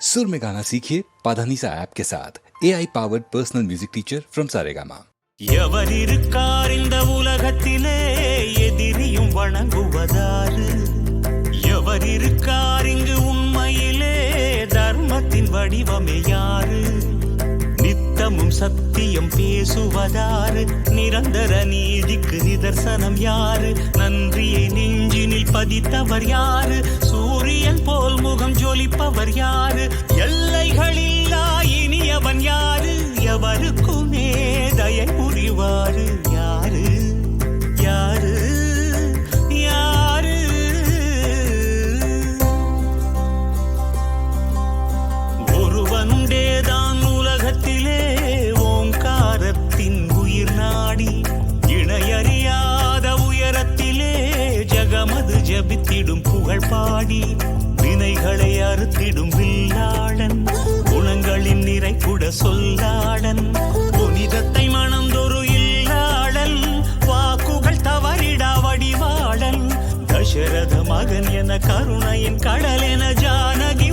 सुर में गाना सीखिए पाधानीसा ऐप के साथ A I powered personal music teacher from Saregama எவர் இருக்கார் இந்த உலகத்திலே எதிரியும் வணங்குவதாறு எவர் இருக்கார் இங்கு உண்மையிலே தர்மத்தின் வடிவமே யாரு நித்தமும் சத்தியம் பேசுவதாறு நிரந்தர நீதிக்கு நிதர்சனம் யாரு நன்றியை நெஞ்சினில் பதித்தவர் யாரு சூரியன் போல் முகம் ஜொலிப்பவர் யாரு புரிவாரு யாரு யாரு யாரு? ஒருவனுண்டேதான் உலகத்திலே ஓங்காரத்தின் உயிர் நாடி இணையறியாத உயரத்திலே ஜகமது ஜபித்திடும் புகழ் பாடி வினைகளை அறுத்திடும் வில்லாளன் குணங்களின் கருணையின் கடலென ஜானகி